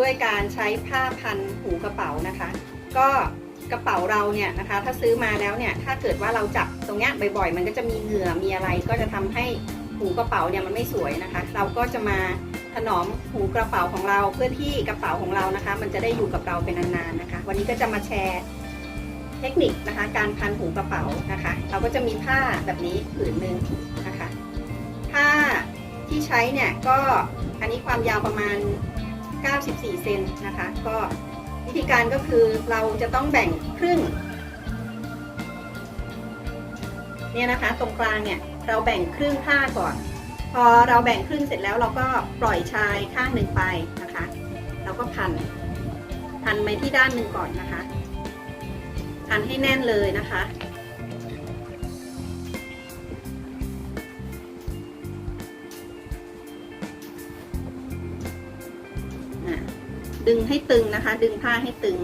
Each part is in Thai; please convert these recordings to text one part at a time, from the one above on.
ด้วยการใช้ผ้าพันหูกระเป๋านะคะ ก็กระเป๋าเราเนี่ยนะคะ ถ้าซื้อมาแล้วเนี่ยถ้าเกิดว่าเราจับตรงเนี้ยบ่อยๆ มันก็จะมีเหงื่อมีอะไรก็จะทำให้หูกระเป๋าเนี่ยมันไม่สวยนะคะ เราก็จะมาถนอมหูกระเป๋าของเราเพื่อที่กระเป๋าของเรานะคะ มันจะได้อยู่กับเราเป็นนานๆนะคะ วันนี้ก็จะมาแชร์เทคนิคนะคะ การพันหูกระเป๋านะคะ เราก็จะมีผ้าแบบนี้ผืนหนึ่งนะคะผ้าที่ใช้เนี่ยก็อันนี้ความยาวประมาณ 94 เซนนะคะ ก็วิธีการก็คือเราจะต้องแบ่งครึ่งเนี่ยนะคะ ตรงกลางเนี่ยเราแบ่งครึ่งผ้าก่อน พอเราแบ่งครึ่งเสร็จแล้วเราก็ปล่อยชายข้างหนึ่งไปนะคะเราก็พัน พันไปที่ด้านหนึ่งก่อนนะคะ พันให้แน่นเลยนะคะอะ ดึงให้ตึงนะคะ ดึงผ้าให้ตึง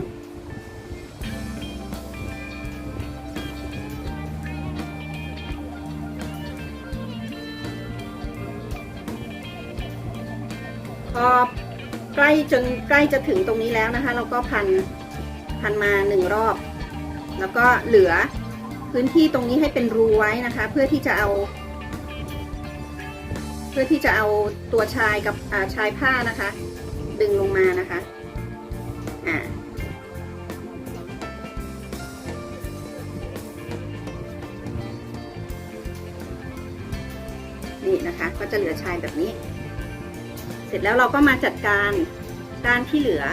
พอใกล้จนใกล้จะถึงตรงนี้แล้วนะคะ เราก็พันพันมาหนึ่งรอบ แล้วก็เหลือพื้นที่ตรงนี้ให้เป็นรูไว้นะคะ เพื่อที่จะเอาเพื่อที่จะเอาตัวชายกับชายผ้านะคะ ดึงลงมานะคะ อ่านี่นะคะก็จะเหลือชายแบบนี้ เสร็จแล้วเราก็มาจัดการด้านที่เหลือ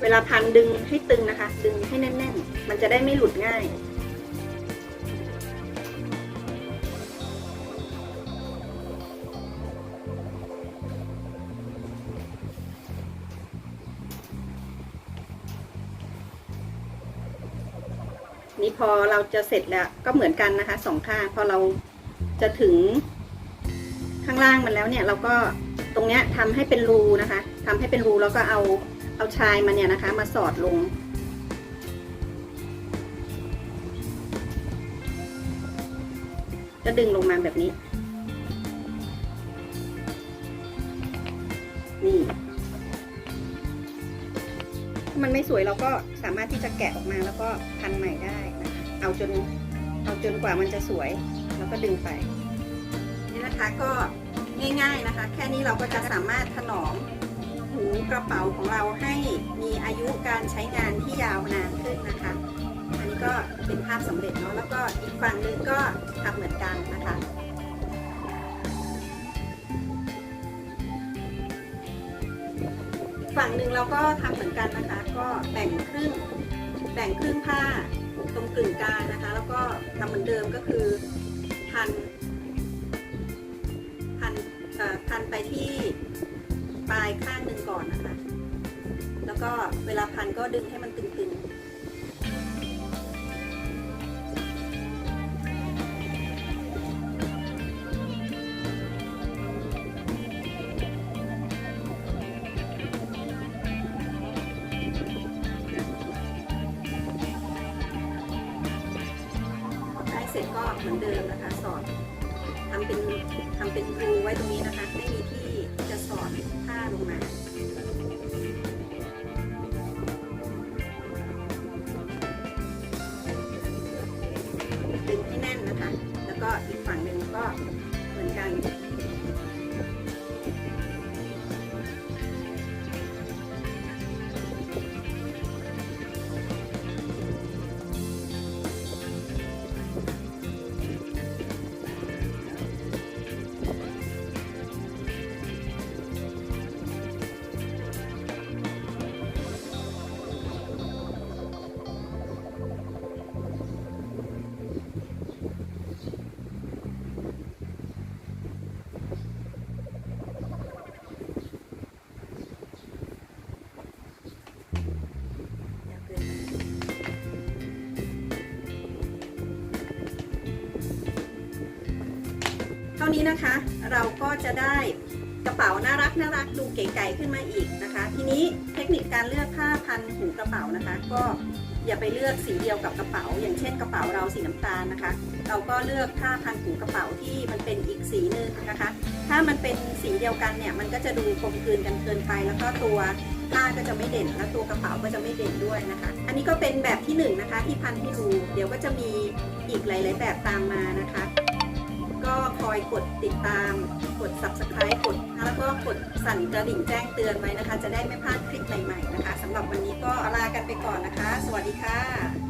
เวลาพันดึงให้ตึงนะคะ ดึงให้แน่นๆ มันจะได้ไม่หลุดง่าย นี่พอเราจะเสร็จแล้วก็เหมือนกันนะคะสองข้างพอเราจะถึงข้างล่างมันแล้วเนี่ย เราก็ตรงเนี้ยทำให้เป็นรูนะคะทำให้เป็นรูแล้วก็เอาเอาชายมันเนี่ยนะคะ มาสอดลง จะดึงลงมาแบบนี้ นี่ มันไม่สวยเราก็สามารถที่จะแกะออกมาแล้วก็พันใหม่ได้นะคะเอาจนเอาจนกว่ามันจะสวยแล้วก็ดึงไปนี่นะคะก็ง่ายๆนะคะ แค่นี้เราก็จะสามารถถนอมหูกระเป๋าของเราให้มีอายุการใช้งานที่ยาวนานขึ้นนะคะ อันนี้ก็เป็นภาพสำเร็จเนาะแล้วก็อีกฝั่งนึงก็ทำเหมือนกันนะคะ ฝั่งหนึ่งเราก็ทำเหมือนกันนะคะ ก็แบ่งครึ่งแบ่งครึ่งผ้าตรงกึ่งกลางนะคะ แล้วก็ทำเหมือนเดิมก็คือพันพันเอ่อพันไปที่ปลายข้างหนึ่งก่อนนะคะ แล้วก็เวลาพันก็ดึงให้มันตึงๆ เสร็จก็เหมือนเดิมนะคะ สอดทำเป็นทำเป็นรูไว้ตรงนี้นะคะ ไม่มีที่จะสอดผ้าลงมา ท่านี้นะคะเราก็จะได้กระเป๋าน่ารักน่ารักดูเก๋ไก่ขึ้นมาอีกนะคะ ทีนี้เทคนิคการเลือกผ้าพันหูกระเป๋านะคะ ก็อย่าไปเลือกสีเดียวกับกระเป๋า อย่างเช่นกระเป๋าเราสีน้ำตาลนะคะ เราก็เลือกผ้าพันหูกระเป๋าที่มันเป็นอีกสีหนึ่งนะคะ ถ้ามันเป็นสีเดียวกันเนี่ยมันก็จะดูกลมกลืนกันเกินไป แล้วก็ตัวผ้าก็จะไม่เด่นและตัวกระเป๋าก็จะไม่เด่นด้วยนะคะ อันนี้ก็เป็นแบบที่หนึ่งนะคะที่พันให้ดูเดี๋ยวก็จะมีอีกหลาย ๆ แบบตามมานะคะ ก็คอยกดติดตาม กด subscribe กดแล้วก็กดสั่นกระดิ่งแจ้งเตือนไว้นะคะ จะได้ไม่พลาดคลิปใหม่ๆนะคะสำหรับวันนี้ก็ลากันไปก่อนนะคะ สวัสดีค่ะ